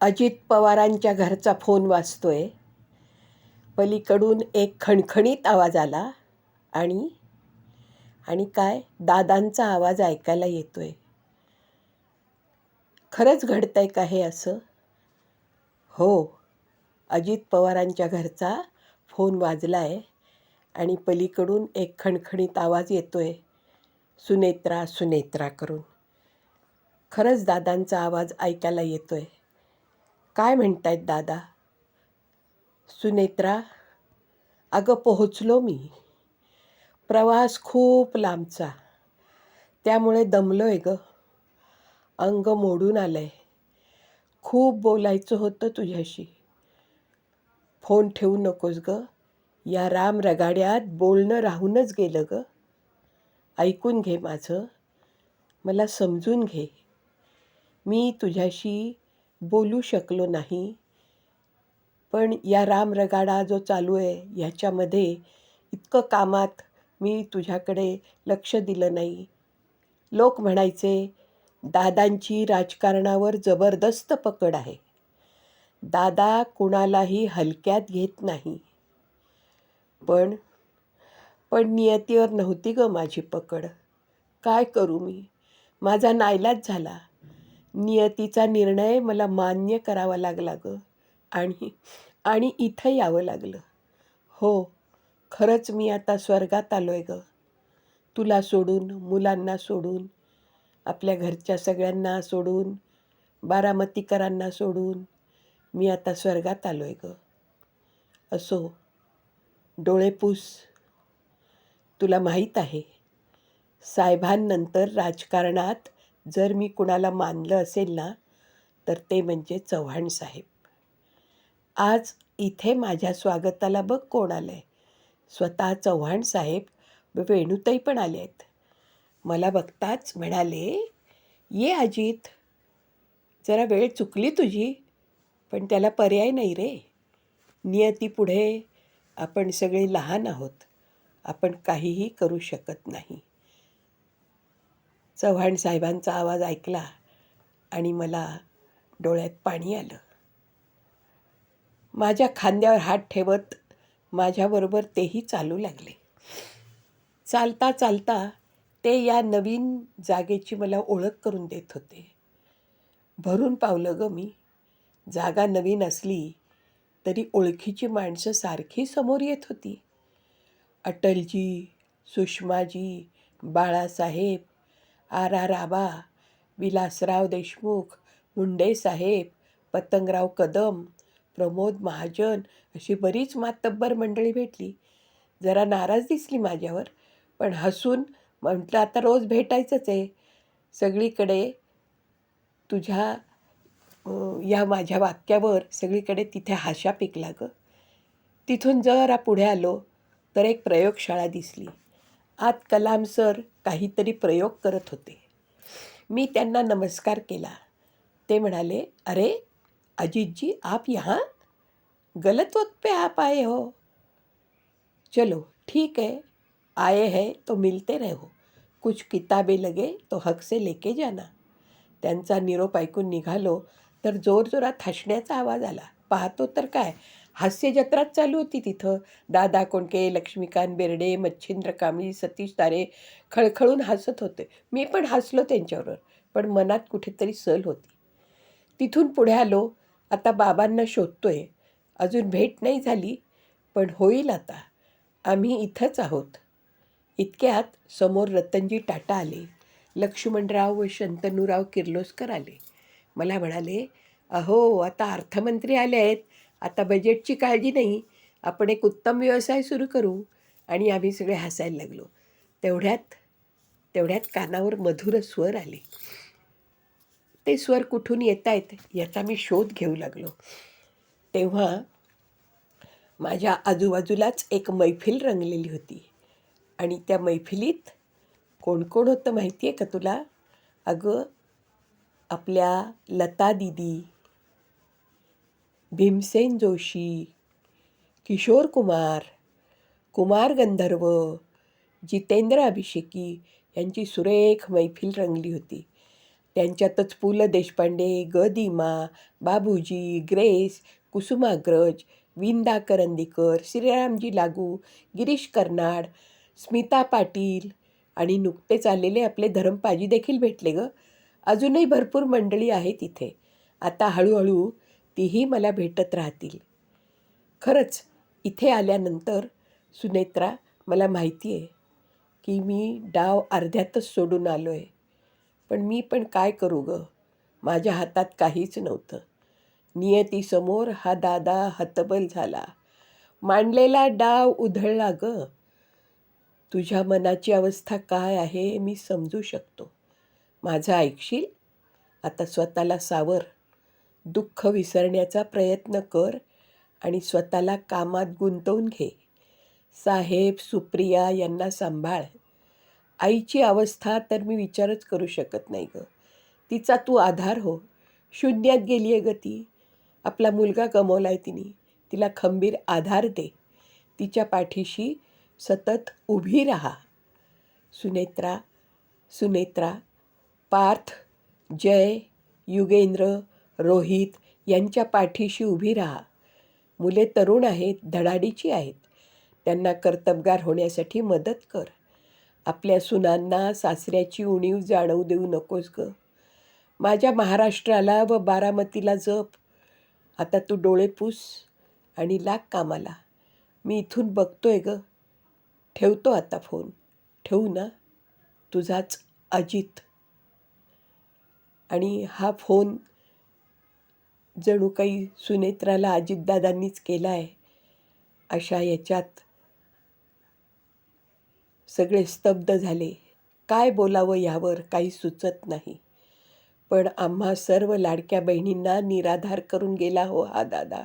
अजित पवारांच्या घरचा फोन वाजतोय. पलीकडून एक खणखणीत आवाज आला आणि आणि काय? दादांचा आवाज ऐकायला येतोय. खरंच घडतंय का हे असं? हो अजित पवारांच्या घरचा फोन वाजला आहे आणि पलीकडून एक खणखणीत आवाज येतोय. सुनेत्रा सुनेत्रा करून. खरंच दादांचा आवाज ऐकायला येतोय. काय म्हणतायत दादा? सुनेत्रा अगं पोहोचलो मी. प्रवास खूप लांबचा. त्यामुळे दमलो आहे ग. अंग मोडून आलं आहे खूप बोलायचं होतं तुझ्याशी. फोन ठेवू नकोस ग. या राम रगाड्यात बोलणं राहूनच गेलं ग. ऐकून घे माझं. मला समजून घे. मी तुझ्याशी बोलू शकलो नाही. पण या राम रगाडा जो चालू आहे ह्याच्यामध्ये इतकं कामात मी तुझ्याकडे लक्ष दिलं नाही. लोक म्हणायचे दादांची राजकारणावर जबरदस्त पकड आहे. दादा कुणालाही हलक्यात घेत नाही. पण पण नियतीवर नव्हती ग माझी पकड. काय करू मी? माझा नाईलाज झाला. नियतीचा निर्णय मला मान्य करावा लागला ग. आणि आणि इथं यावं लागलं. हो खरंच मी आता स्वर्गात आलो आहे ग. तुला सोडून मुलांना सोडून आपल्या घरच्या सगळ्यांना सोडून बारामतीकरांना सोडून मी आता स्वर्गात आलो आहे ग. असो डोळेपूस तुला माहीत आहे साहेबांनंतर राजकारणात जर मी कुणाला मानलं असेल ना तर ते म्हणजे चव्हाण साहेब. आज इथे माझ्या स्वागताला बघ कोण आलं आहे स्वतः चव्हाण साहेब वेणुताई पण आले आहेत. मला बघताच म्हणाले ये अजित जरा वेळ चुकली तुझी पण त्याला पर्याय नाही रे. नियती पुढे आपण सगळे लहान आहोत. आपण काहीही करू शकत नाही. चव्हाण साहेबांचा आवाज ऐकला आणि मला डोळ्यात पाणी आलं. माझ्या खांद्यावर हात ठेवत माझ्याबरोबर तेही चालू लागले. चालता चालता ते या नवीन जागेची मला ओळख करून देत होते. भरून पावलं ग मी. जागा नवीन असली तरी ओळखीची माणसं सारखी समोर येत होती. अटलजी सुषमाजी बाळासाहेब आर आर आबा विलासराव देशमुख मुंडे साहेब पतंगराव कदम प्रमोद महाजन अशी बरीच मातब्बर मंडळी भेटली. जरा नाराज दिसली माझ्यावर पण हसून म्हटलं आता रोज भेटायचंच आहे. सगळीकडे तुझ्या या माझ्या वाक्यावर सगळीकडे तिथे हाशा पिकला ग. तिथून जरा पुढे आलो तर एक प्रयोगशाळा दिसली. आत कलाम सर काहीतरी प्रयोग करत होते. मी त्यांना नमस्कार केला. ते म्हणाले अरे अजितजी आप यहाँ? गलत वक्त पे आप आए हो. चलो ठीक है आए हैं तो मिलते रहो. कुछ किताबे लगे तो हक से लेके जाना. त्यांचा निरोप ऐकून निघालो तर जोरजोरात हसण्याचा आवाज आला. पाहतो तर काय हास्य जत्राच चालू होती तिथं. दादा कोंडके लक्ष्मीकांत बेर्डे मच्छिंद्र कांबळी सतीश तारे खळखळून हसत होते. मी पण हसलो त्यांच्यावर पण मनात कुठेतरी सल होती. तिथून पुढे आलो. आता बाबांना शोधतोय. अजून भेट नाही झाली पण होईल आता. आम्ही इथंच आहोत. इतक्यात समोर रतनजी टाटा आले. लक्ष्मणराव व शंतनूराव किर्लोस्कर आले. मला म्हणाले अहो आता अर्थमंत्री आले आहेत. आता बजेटची काळजी नाही. आपण एक उत्तम व्यवसाय सुरू करू आणि आम्ही सगळे हसायला लागलो. तेवढ्यात तेवढ्यात कानावर मधुर स्वर आले. ते स्वर कुठून येत आहेत याचा मी शोध घेऊ लागलो. तेव्हा माझ्या आजूबाजूलाच एक मैफिल रंगलेली होती. आणि त्या मैफिलीत कोण कोण होतं माहिती आहे का तुला? अगं आपल्या लता दिदी भीमसेन जोशी किशोर कुमार कुमार गंधर्व जितेंद्र अभिषेकी यांची सुरेख मैफिल रंगली होती. त्यांच्यातच पु ल देशपांडे ग. दिमा बाबूजी ग्रेस कुसुमाग्रज विंदा करंदीकर श्रीरामजी लागू गिरीश कर्नाड स्मिता पाटील आणि नुकतेच आलेले आपले धरमपाजी देखील भेटले ग. अजूनही भरपूर मंडळी आहेत इथे. आता हळूहळू तीही मला भेटत राहतील. खरंच इथे आल्यानंतर सुनेत्रा मला माहिती आहे की मी डाव अर्ध्यातच सोडून आलो आहे पण मी पण काय करू ग? माझ्या हातात काहीच नव्हतं. नियतीसमोर हा दादा हतबल झाला. मांडलेला डाव उधळला ग. तुझ्या मनाची अवस्था काय आहे मी समजू शकतो. माझं ऐकशील? आता स्वतःला सावर. दुःख विसरण्याचा प्रयत्न कर आणि स्वतःला कामात गुंतवून घे. साहेब सुप्रिया यांना सांभाळ. आईची अवस्था तर मी विचारच करू शकत नाही ग. तिचा तू आधार हो. शून्यात गेली आहे ग ती. आपला मुलगा गमावलाय तिने. तिला खंबीर आधार दे. तिच्या पाठीशी सतत उभी राहा. सुनेत्रा सुनेत्रा पार्थ जय युगेंद्र रोहित यांच्या पाठीशी उभी राहा. मुले तरुण आहेत धडाडीची आहेत. त्यांना कर्तबगार होण्यासाठी मदत कर. आपल्या सुनांना सासऱ्याची उणीव जाणवू देऊ नकोस ग. माझ्या महाराष्ट्राला व बारामतीला जप. आता तू डोळे पुस आणि लाग कामाला. मी इथून बघतोय ग. ठेवतो आता फोन. ठेवू ना? तुझाच अजित. आणि हा फोन जणू काही सुनेत्राला अजितदादांनीच केला आहे. अशा याच्यात सगळे स्तब्ध झाले. काय बोलावं यावर काही सुचत नाही. पण आम्हा सर्व लाडक्या बहिणींना निराधार करून गेला हो हा दादा.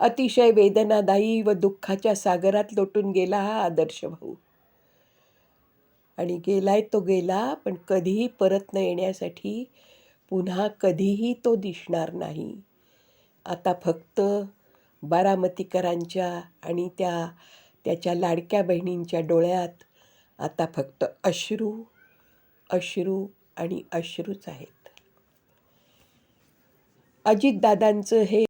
अतिशय वेदनादायी व दुःखाच्या सागरात लोटून गेला हा आदर्श भाऊ. आणि गेलाय तो गेला पण कधीही परत न येण्यासाठी पुन्हा कधीही तो दिसणार नाही. आता फक्त बारामतीकरांच्या आणि त्या त्याच्या लाडक्या बहिणींच्या डोळ्यात आता फक्त अश्रू अश्रू आणि अश्रूच आहेत. अजितदादांचं हे